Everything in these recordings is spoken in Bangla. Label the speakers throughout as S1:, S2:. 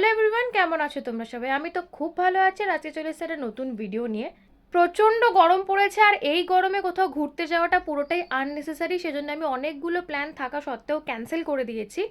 S1: হ্যালো এভরিওয়ান, কেমন আছো তোমরা সবাই? আমি তো খুব ভালো আছি আর আজকে চলে এসে একটা নতুন ভিডিও নিয়ে। প্রচণ্ড গরম পড়েছে আর এই গরমে কোথাও ঘুরতে যাওয়াটা পুরোটাই আননেসেসারি সেজন্য আমি অনেকগুলো প্ল্যান থাকা সত্ত্বেও ক্যান্সেল করে দিয়েছি।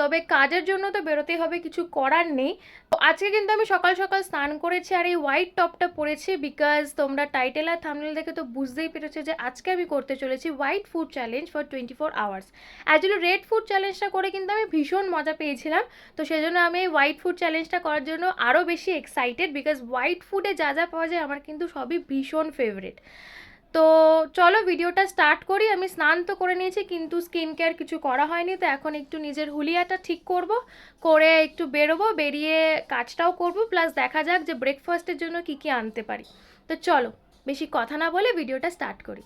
S1: তবে কাজের জন্য তো বেরোতেই হবে, কিছু করার নেই। তো আজকে কিন্তু আমি সকাল সকাল স্নান করেছি আর এই হোয়াইট টপটা পরেছি বিকজ তোমরা টাইটেল আর থামনেল দেখে তো বুঝতেই পেরেছ যে আজকে আমি করতে চলেছি white food challenge for twenty four hours actually red food চ্যালেঞ্জটা করে কিন্তু আমি ভীষণ মজা পেয়েছিলাম। তো সেজন্য আমি এই হোয়াইট ফুড চ্যালেঞ্জটা করার জন্য আরও বেশি এক্সাইটেড বিকজ হোয়াইট ফুডে যা যা পাওয়া যায় আমার কিন্তু সবই ভীষণ ফেভারিট তো চলো ভিডিওটা স্টার্ট করি। আমি স্নান তো করে নিয়েছি, কিন্তু স্কিন কেয়ার কিছু করা হয়নি, তো এখন একটু নিজের হুলিয়াটা ঠিক করব, করে একটু বেরোবো, বেরিয়ে কাজটাও করব প্লাস দেখা যাক যে ব্রেকফাস্টের জন্য কি কি আনতে পারি। তো চলো, বেশি কথা না বলে ভিডিওটা স্টার্ট করি।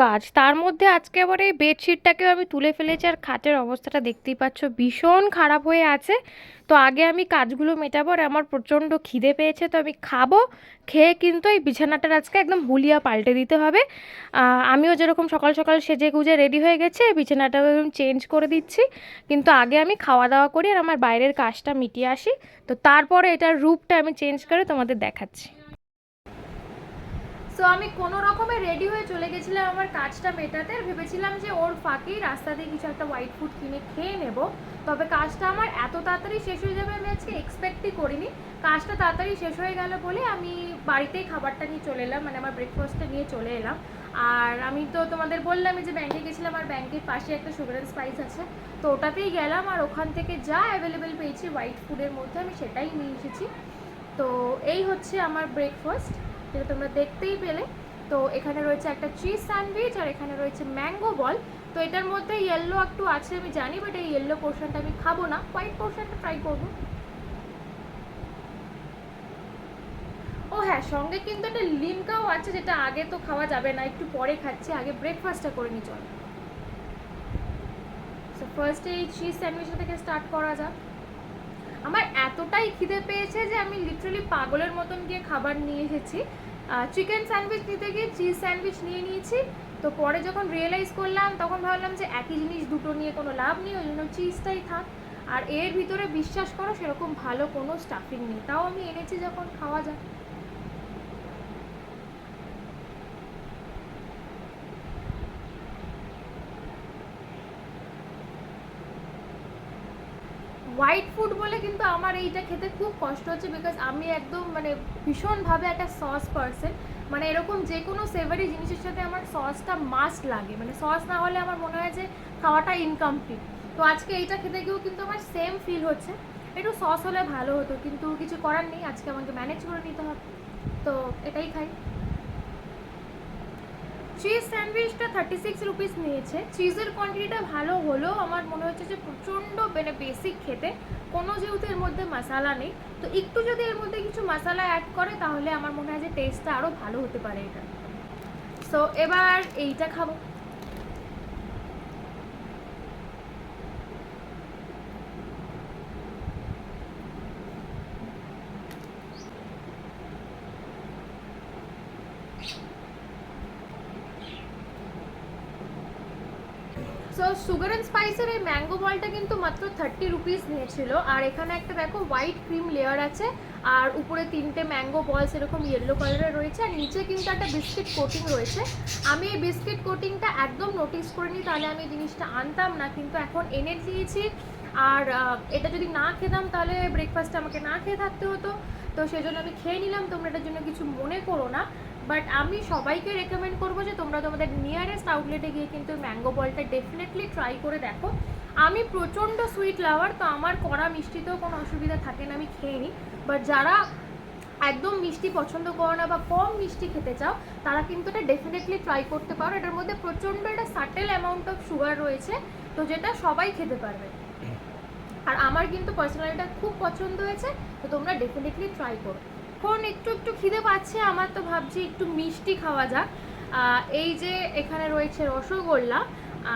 S1: কাজ। তার মধ্যে আজকে আবার এই বেডশিটটাকেও আমি তুলে ফেলেছি আর খাটের অবস্থাটা দেখতেই পাচ্ছ, ভীষণ খারাপ হয়ে আছে। তো আগে আমি কাজগুলো মেটাবো আর আমার প্রচণ্ড খিদে পেয়েছে, তো আমি খাব, খেয়ে কিন্তু এই বিছানাটার আজকে একদম হুলিয়া পাল্টে দিতে হবে। আমিও যেরকম সকাল সকাল সেজে গুজে রেডি হয়ে গেছে বিছানাটাও একদম চেঞ্জ করে দিচ্ছি। কিন্তু আগে আমি খাওয়া দাওয়া করি আর আমার বাইরের কাজটা মিটিয়ে আসি। তো তারপরে এটার রূপটা আমি চেঞ্জ করে তোমাদের দেখাচ্ছি। সো আমি কোনো রকমে রেডি হয়ে চলে গেছিলাম আমার কাজটা মেটাতে আর ভেবেছিলাম যে ওর ফাঁকেই রাস্তা দিয়ে কিছু একটা হোয়াইট ফুড কিনে খেয়ে নেব। তবে কাজটা আমার এত তাড়াতাড়ি শেষ হয়ে যাবে, আমি আজকে এক্সপেক্টই করিনি। কাজটা তাড়াতাড়ি শেষ হয়ে গেল বলে আমি বাড়িতেই খাবারটা নিয়ে চলে এলাম মানে আমার ব্রেকফাস্টটা নিয়ে চলে এলাম। আর আমি তো তোমাদের বললাম যে ব্যাংকে গেছিলাম আর ব্যাংকের পাশে একটা সুগার স্পাইস আছে। তো ওটাতেই গেলাম আর ওখান থেকে যা অ্যাভেলেবেল পেয়েছি হোয়াইট ফুডের মধ্যে আমি সেটাই নিয়ে এসেছি। তো এই হচ্ছে আমার ব্রেকফাস্ট যেটা তোমরা দেখতেই পেলে। তো এখানে রয়েছে একটা চিজ স্যান্ডউইচ আর এখানে রয়েছে ম্যাঙ্গো বল তো এটার মধ্যে ইয়েলো একটু আছে, আমি জানি বাট এই ইয়েলো পোর্শনটা আমি খাব না। হোয়াইট পোর্শনটা ট্রাই করব। ও হ্যাঁ সঙ্গে কিন্তু একটা লিমকাও আছে, যেটা আগে তো খাওয়া যাবে না, একটু পরে খাচ্ছি। আগে ব্রেকফাস্টটা করে নি চল। ফার্স্টে এই চিজ স্যান্ডউইচটা থেকে স্টার্ট করা যাক। আমার এতটাই খিদে পেয়েছে যে আমি লিটারালি পাগলের মতন গিয়ে খাবার নিয়ে এসেছি। চিকেন স্যান্ডউইচ নিতে গিয়ে চিজ স্যান্ডউইচ নিয়ে নিয়েছি। তো পরে যখন রিয়েলাইজ করলাম, তখন ভাবলাম যে একই জিনিস দুটো নিয়ে কোনো লাভ নেই, ওই জন্য চিজটাই থাক। আর এর ভিতরে বিশ্বাস করো, সেরকম ভালো কোনো স্টাফিং নেই। তাও আমি এনেছি যখন, খাওয়া যায় হোয়াইট ফুড বলে কিন্তু আমার এইটা খেতে খুব কষ্ট হচ্ছে বিকজ আমি একদম মানে ভীষণভাবে একটা সস পার্সন মানে এরকম যে কোনো সেভারি জিনিসের সাথে আমার সসটা মাস্ট লাগে। মানে সস না হলে আমার মনে হয় যে খাওয়াটা ইনকমপ্লিট তো আজকে এইটা খেতে গিয়েও কিন্তু আমার সেম ফিল হচ্ছে। একটু সস হলে ভালো হতো, কিন্তু কিছু করার নেই। আজকে আমাকে ম্যানেজ করে নিতে হবে। তো এটাই খাই। চিজ স্যান্ডউইচটা থার্টি সিক্স রুপিস নিয়েছে। চিজের কোয়ান্টিটিটা ভালো হলেও আমার মনে হচ্ছে যে প্রচণ্ড মানে বেসিক খেতে। কোনো যেহেতু এর মধ্যে মশালা নেই। তো একটু যদি এর মধ্যে কিছু মশালা অ্যাড করে, তাহলে আমার মনে হয় যে টেস্টটা আরও ভালো হতে পারে এটা। সো এবার এইটা খাব। সো সুগার অ্যান্ড স্পাইসের এই ম্যাঙ্গো বলটা কিন্তু মাত্র থার্টি রুপিস নিয়েছিল। আর এখানে একটা দেখো হোয়াইট ক্রিম লেয়ার আছে, আর উপরে তিনটে ম্যাঙ্গো বলস এরকম ইয়েলো কালারের রয়েছে, আর নিচে কিন্তু একটা বিস্কিট কোটিং রয়েছে। আমি এই বিস্কিট কোটিংটা একদম নোটিস করিনি, তাহলে আমি জিনিসটা আনতাম না, কিন্তু এখন এনে দিয়েছি। আর এটা যদি না খেতাম, তাহলে ব্রেকফাস্টে আমাকে না খেয়ে থাকতে হতো। তো সেই জন্য আমি খেয়ে নিলাম, তোমরা এটার জন্য কিছু মনে করো না। বাট আমি সবাইকে রেকমেন্ড করব যে তোমরা তোমাদের নিয়ারেস্ট আউটলেটে গিয়ে কিন্তু ম্যাঙ্গো বলটা ডেফিনেটলি ট্রাই করে দেখো। আমি প্রচণ্ড সুইট লাভার তো আমার কড়া মিষ্টিতেও কোনো অসুবিধা থাকে না, আমি খেয়ে নিই। বাট যারা একদম মিষ্টি পছন্দ করো না বা কম মিষ্টি খেতে চাও, তারা কিন্তু এটা ডেফিনেটলি ট্রাই করতে পারো। এটার মধ্যে প্রচণ্ড একটা সাটেল অ্যামাউন্ট অফ সুগার রয়েছে, তো যেটা সবাই খেতে পারবে। আর আমার কিন্তু পার্সোনালিটা খুব পছন্দ হয়েছে, তো তোমরা ডেফিনেটলি ট্রাই করো। এখন একটু একটু খিদে পাচ্ছে, আমার তো ভাবছি একটু মিষ্টি খাওয়া যাক। এই যে এখানে রয়েছে রসগোল্লা,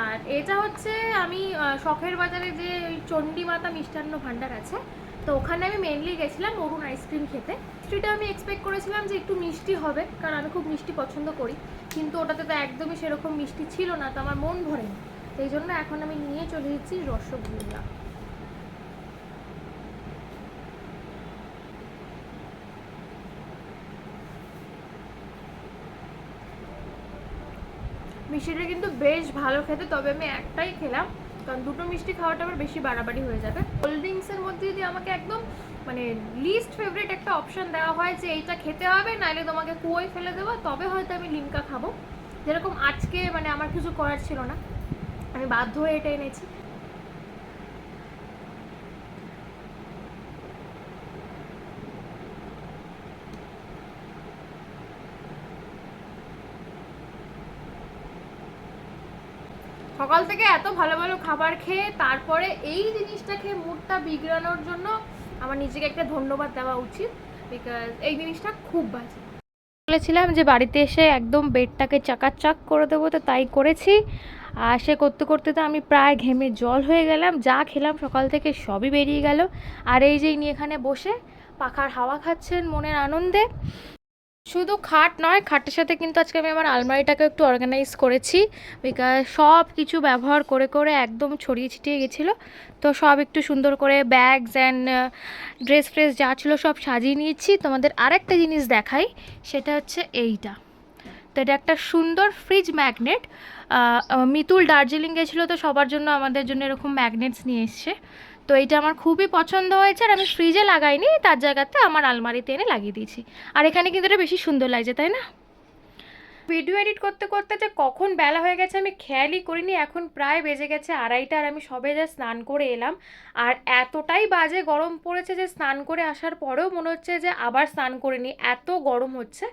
S1: আর এটা হচ্ছে আমি শখের বাজারে যে ওই চণ্ডী মাতা মিষ্টান্ন ভাণ্ডার আছে, তো ওখানে আমি মেনলি গেছিলাম অরুণ আইসক্রিম খেতে। সেটা আমি এক্সপেক্ট করেছিলাম যে একটু মিষ্টি হবে, কারণ আমি খুব মিষ্টি পছন্দ করি। কিন্তু ওটাতে তো একদমই সেরকম মিষ্টি ছিল না, তো আমার মন ভরেনি। সেই জন্য এখন আমি নিয়ে চলে এসেছি রসগোল্লা। মিষ্টিটা কিন্তু বেশ ভালো খেতে, তবে আমি একটাই খেলাম। কারণ দুটো মিষ্টি খাওয়াটা আবার বেশি বাড়াবাড়ি হয়ে যাবে। কোল্ড ড্রিঙ্কসের মধ্যে যদি আমাকে একদম মানে লিস্ট ফেভারিট একটা অপশন দেওয়া হয় যে এইটা খেতে হবে, নাহলে তোমাকে কুয়োয় ফেলে দেবো, তবে হয়তো আমি লিমকা খাব। যেরকম আজকে মানে আমার কিছু করার ছিল না। আমি বাধ্য হয়ে এটা এনেছি। সকাল থেকে এত ভালো ভালো খাবার খেয়ে তারপরে এই জিনিসটা খেয়ে মুডটা বিগড়ানোর জন্য আমার নিজেকে একটা ধন্যবাদ দেওয়া উচিত বিকজ এই জিনিসটা খুব বাজে। বলেছিলাম যে বাড়িতে এসে একদম বেডটাকে চাকাচাক করে দেবো, তো তাই করেছি। আর সে করতে করতে তো আমি প্রায় ঘেমে জল হয়ে গেলাম, যা খেলাম সকাল থেকে সবই বেরিয়ে গেল। আর এই যে ইনি এখানে বসে পাখার হাওয়া খাচ্ছেন মনের আনন্দে। শুধু খাট নয়, খাটের সাথে কিন্তু আজকে আমি আমার আলমারিটাকে একটু অর্গানাইজ করেছি। বিকজ সব কিছু ব্যবহার করে করে একদম ছড়িয়ে ছিটিয়ে গেছিল। তো সব একটু সুন্দর করে ব্যাগস অ্যান্ড ড্রেস ফ্রেস যা ছিল সব সাজিয়ে নিয়েছি। তোমাদের আরেকটা জিনিস দেখাই, সেটা হচ্ছে এইটা। তো এটা একটা সুন্দর ফ্রিজ ম্যাগনেট মিতুল দার্জিলিং গেছিল তো সবার জন্য আমাদের জন্য এরকম ম্যাগনেটস নিয়ে এসছে। তো এটা আমার খুবই পছন্দ হয়েছে আর আমি ফ্রিজে লাগাইনি, তার জায়গাতে আমার আলমারিতে এনে লাগিয়ে দিয়েছি। আর এখানে কিন্তু এটা বেশি সুন্দর লাগছে, তাই না? ভিডিও এডিট করতে করতে যে কখন বেলা হয়ে গেছে আমি খেয়ালই করিনি, এখন প্রায় বেজে গেছে আড়াইটা আর আমি সবে যা স্নান করে এলাম। আর এতটাই বাজে গরম পড়েছে যে স্নান করে আসার পরেও মনে হচ্ছে যে আবার স্নান করে নিই, এত গরম হচ্ছে।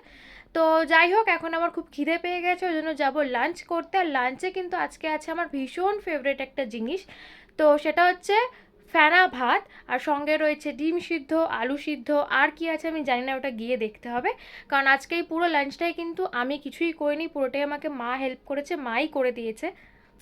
S1: তো যাই হোক, এখন আমার খুব খিদে পেয়ে গেছে, ওই জন্য যাব লাঞ্চ করতে। আর লাঞ্চে কিন্তু আজকে আছে আমার ভীষণ ফেভারিট একটা জিনিস, তো সেটা হচ্ছে ফেনা ভাত, আর সঙ্গে রয়েছে ডিম সিদ্ধ, আলু সিদ্ধ, আর কি আছে আমি জানি না, ওটা গিয়ে দেখতে হবে। কারণ আজকে এই পুরো লাঞ্চটাই কিন্তু আমি কিছুই করিনি, পুরোটাই আমাকে মা হেল্প করেছে, মাই করে দিয়েছে।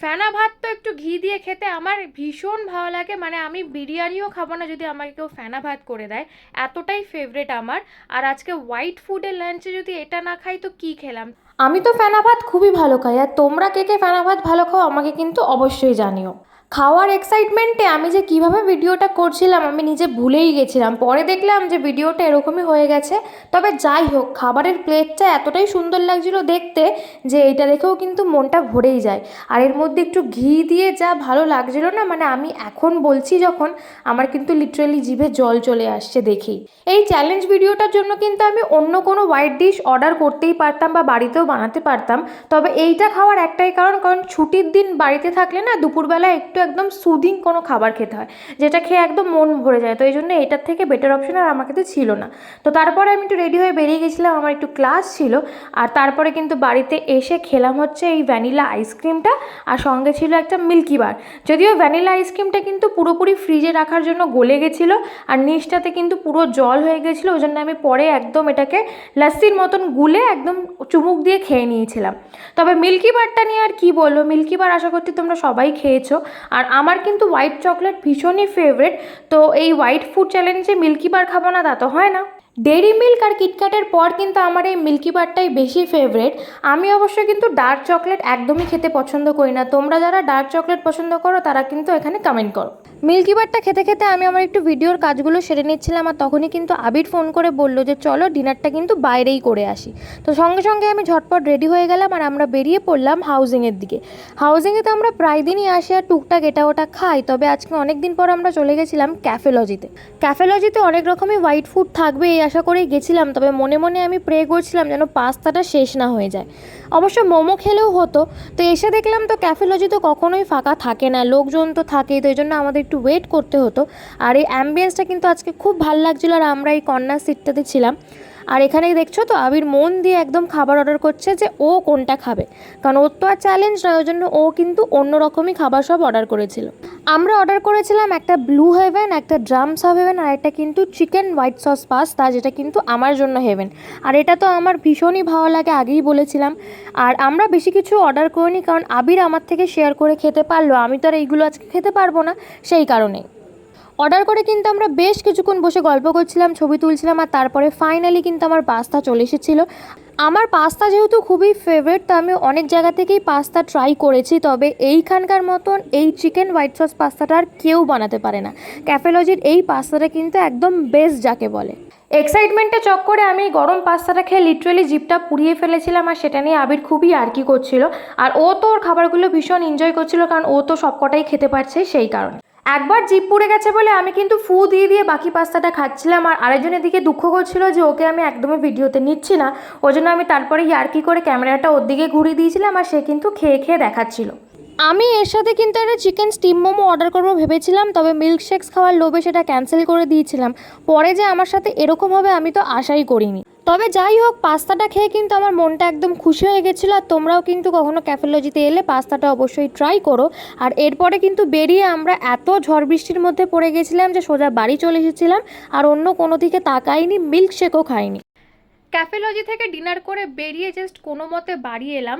S1: ফেনা ভাত তো একটু ঘি দিয়ে খেতে আমার ভীষণ ভালো লাগে মানে আমি বিরিয়ানিও খাব না যদি আমাকে কেউ ফেনা ভাত করে দেয়, এতটাই ফেভারেট আমার। আর আজকে হোয়াইট ফুডের লাঞ্চে যদি এটা না খাই, তো কি খেলাম? আমি তো ফেনা ভাত খুবই ভালো খাই, আর তোমরা কে কে ফেনা ভাত ভালো খাও, আমাকে কিন্তু অবশ্যই জানিও। খাওয়ার এক্সাইটমেন্টে আমি যে কীভাবে ভিডিওটা করছিলাম, আমি নিজে ভুলেই গেছিলাম। পরে দেখলাম যে ভিডিওটা এরকমই হয়ে গেছে। তবে যাই হোক, খাবারের প্লেটটা এতটাই সুন্দর লাগছিল দেখতে যে এটা দেখেও কিন্তু মনটা ভরেই যায়। আর এর মধ্যে একটু ঘি দিয়ে যা ভালো লাগছিল না মানে আমি এখন বলছি যখন, আমার কিন্তু লিটারালি জিভে জল চলে আসছে দেখেই। এই চ্যালেঞ্জ ভিডিওটার জন্য কিন্তু আমি অন্য কোনো হোয়াইট ডিশ অর্ডার করতেই পারতাম বা বাড়িতেও বানাতে পারতাম। তবে এইটা খাওয়ার একটাই কারণ কারণ ছুটির দিন বাড়িতে থাকলে না, দুপুরবেলা একটু একদম সুদিং কোনো খাবার খেতে হয়, যেটা খেয়ে একদম মন ভরে যায়। তো এই জন্য এটার থেকে বেটার অপশন আর আমার কাছে ছিল না। তো তারপরে আমি একটু রেডি হয়ে বেরিয়ে গেছিলাম, আমার একটু ক্লাস ছিল। আর তারপরে কিন্তু বাড়িতে এসে খেলাম হচ্ছে এই ভ্যানিলা আইসক্রিমটা আর সঙ্গে ছিল একটা মিল্কি বার যদিও ভ্যানিলা আইসক্রিমটা কিন্তু পুরোপুরি ফ্রিজে রাখার জন্য গলে গেছিল, আর নিচটাতে কিন্তু পুরো জল হয়ে গেছিল, ওই জন্য আমি পরে একদম এটাকে লাস্সির মতন গুলে একদম চুমুক দিয়ে খেয়ে নিয়েছিলাম। তবে মিল্কি বারটা নিয়ে আর কি বলব? মিল্কি বার আশা করছি তোমরা সবাই খেয়েছো। আর আমার কিন্তু হোয়াইট চকলেট ভীষণই ফেভারিট তো এই হোয়াইট ফুড চ্যালেঞ্জে মিল্কি বার খাব না তা তো হয় না। ডেরি মিল্ক আর কিটক্যাটের পর কিন্তু আমার এই মিল্কি বারটাই বেশি ফেভারেট আমি অবশ্য কিন্তু ডার্ক চকলেট একদমই খেতে পছন্দ করি না। তোমরা যারা ডার্ক চকলেট পছন্দ করো, তারা কিন্তু এখানে কমেন্ট করো। মিল্কি বারটা খেতে খেতে আমি আমার একটু ভিডিওর কাজগুলো সেরে নিচ্ছিলাম আর তখনই কিন্তু আবির ফোন করে বলল যে, চলো ডিনারটা কিন্তু বাইরেই করে আসি। তো সঙ্গে সঙ্গে আমি ঝটপট রেডি হয়ে গেলাম আর আমরা বেরিয়ে পড়লাম হাউজিংয়ের দিকে। হাউজিংয়ে তো আমরা প্রায় দিনই আসি আর টুকটাক এটা ওটা খাই, তবে আজকে অনেক দিন পর আমরা চলে গেছিলাম ক্যাফেলজিতে ক্যাফেলজিতে অনেক রকমই হোয়াইট ফুড থাকবে এই আশা করেই গেছিলাম, তবে মনে মনে আমি প্রে করছিলাম যেন পাস্তাটা শেষ না হয়ে যায়। অবশ্য মোমো খেলেও হতো, তো এসে দেখলাম তো ক্যাফেলজি তো কখনোই ফাঁকা থাকে না, লোকজন তো থাকেই, তো এই জন্য আমাদের একটু ওয়েট করতে হতো। আর এই অ্যাম্বিয়েন্সটা কিন্তু আজকে খুব ভালো লাগছিল, আর আমরা এই কন্যা সিটটাতে ছিলাম। আর এখানেই দেখছ তো আবির মন দিয়ে একদম খাবার অর্ডার করছে যে ও কোনটা খাবে। কারণ ওর তো আর চ্যালেঞ্জ নয়, ওই জন্য ও কিন্তু অন্য রকমই খাবার সব অর্ডার করেছিল। আমরা অর্ডার করেছিলাম একটা ব্লু হেভেন একটা ড্রামস অফ হেভেন আর একটা কিন্তু চিকেন হোয়াইট সস পাস্তা যেটা কিন্তু আমার জন্য হেভেন আর এটা তো আমার ভীষণই ভালো লাগে, আগেই বলেছিলাম। আর আমরা বেশি কিছু অর্ডার করিনি, কারণ আবির আমার থেকে শেয়ার করে খেতে পারল। আমি তো আর এইগুলো আজকে খেতে পারব না, সেই কারণেই। অর্ডার করে কিন্তু আমরা বেশ কিছুক্ষণ বসে গল্প করছিলাম, ছবি তুলছিলাম আর তারপরে ফাইনালি কিন্তু আমার পাস্তা চলে এসেছিল। আমার পাস্তা যেহেতু খুবই ফেভারিট তো আমি অনেক জায়গা থেকেই পাস্তা ট্রাই করেছি, তবে এইখানকার মতন এই চিকেন হোয়াইট সস পাস্তাটা আর কেউ বানাতে পারে না। ক্যাফেলজির এই পাস্তাটা কিন্তু একদম বেস্ট যাকে বলে। এক্সাইটমেন্টে চক্করে আমি গরম পাস্তাটা খেয়ে লিটারেলি জিপটা পুড়িয়ে ফেলেছিলাম আর সেটা নিয়ে আবির খুবই আরকি করছিল। আর ও তো ওর খাবারগুলো ভীষণ এনজয় করছিল, কারণ ও তো সবকটাই খেতে পারছে সেই কারণে। একবার জিপ পুড়ে গেছে বলে আমি কিন্তু ফু দিয়ে দিয়ে বাকি পাস্তাটা খাচ্ছিলাম আর আরেকজনের দিকে দুঃখ করছিল যে ওকে আমি একদমই ভিডিওতে নিচ্ছি না। ওই জন্য আমি তারপরে ইয়ার্কি করে ক্যামেরাটা ওর দিকে ঘুরিয়ে দিয়েছিলাম আর সে কিন্তু খেয়ে খেয়ে দেখাচ্ছিল। আমি এর সাথে কিন্তু একটা চিকেন স্টিম মোমো অর্ডার করব ভেবেছিলাম, তবে মিল্কশেকস খাওয়ার লোভে সেটা ক্যান্সেল করে দিয়েছিলাম। পরে যে আমার সাথে এরকম হবে আমি তো আশাই করিনি। তবে যাই হোক, পাস্তাটা খেয়ে কিন্তু আমার মনটা একদম খুশি হয়ে গেছিল আর তোমরাও কিন্তু কখনো ক্যাফেলজিতে এলে পাস্তাটা অবশ্যই ট্রাই করো। আর এরপরে কিন্তু বেরিয়ে আমরা এত ঝড় বৃষ্টির মধ্যে পড়ে গেছিলাম যে সোজা বাড়ি চলে এসেছিলাম আর অন্য কোনো দিকে তাকাইনি মিল্কশেকও খাইনি। ক্যাফেলজি থেকে ডিনার করে বেরিয়ে জাস্ট কোনো মতে বাড়ি এলাম।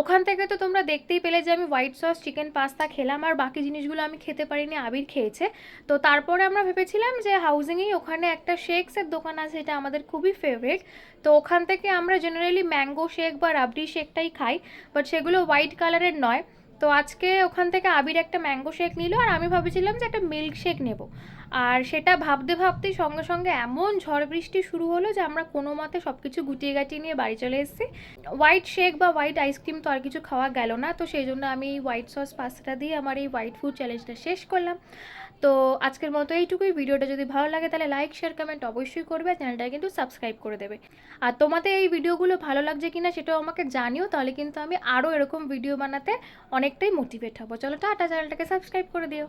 S1: ওখান থেকে তো তোমরা দেখতেই পেলে যে আমি হোয়াইট সস, চিকেন পাস্তা খেলাম আর বাকি জিনিসগুলো আমি খেতে পারিনি, আবির খেয়েছে। তো তারপরে আমরা ভেবেছিলাম যে হাউজিংয়েই ওখানে একটা শেকসের দোকান আছে, এটা আমাদের খুবই ফেভারিট তো ওখান থেকে আমরা জেনারেলি ম্যাঙ্গো শেক বা রাবড়ি শেকটাই খাই বাট সেগুলো হোয়াইট কালারের নয়। তো আজকে ওখান থেকে আবির একটা ম্যাঙ্গো শেক নিল আর আমি ভাবছিলাম যে একটা মিল্ক শেক নেব। আর সেটা ভাবতে ভাবতে সঙ্গে সঙ্গে এমন ঝড় বৃষ্টি শুরু হলো যে আমরা কোনো মতে সব কিছু গুটিয়ে গাটিয়ে নিয়ে বাড়ি চলে এসেছি। হোয়াইট শেক বা হোয়াইট আইসক্রিম তো আর কিছু খাওয়া গেল না, তো সেই জন্য আমি এই হোয়াইট সস পাস্তাটা দিয়ে আমার এই হোয়াইট ফুড চ্যালেঞ্জটা শেষ করলাম। তো আজকের মতো এইটুকুই। ভিডিওটা যদি ভালো লাগে তাহলে লাইক শেয়ার কমেন্ট অবশ্যই করবে। চ্যানেলটা কিন্তু সাবস্ক্রাইব করে দেবে। আর তোমাদের এই ভিডিওগুলো ভালো লাগছে কিনা সেটাও আমাকে জানিও, তাহলে কিন্তু আমি আরও এরকম ভিডিও বানাতে অনেকটাই মোটিভেট হব। চলো টাটা, চ্যানেলটাকে সাবস্ক্রাইব করে দিও।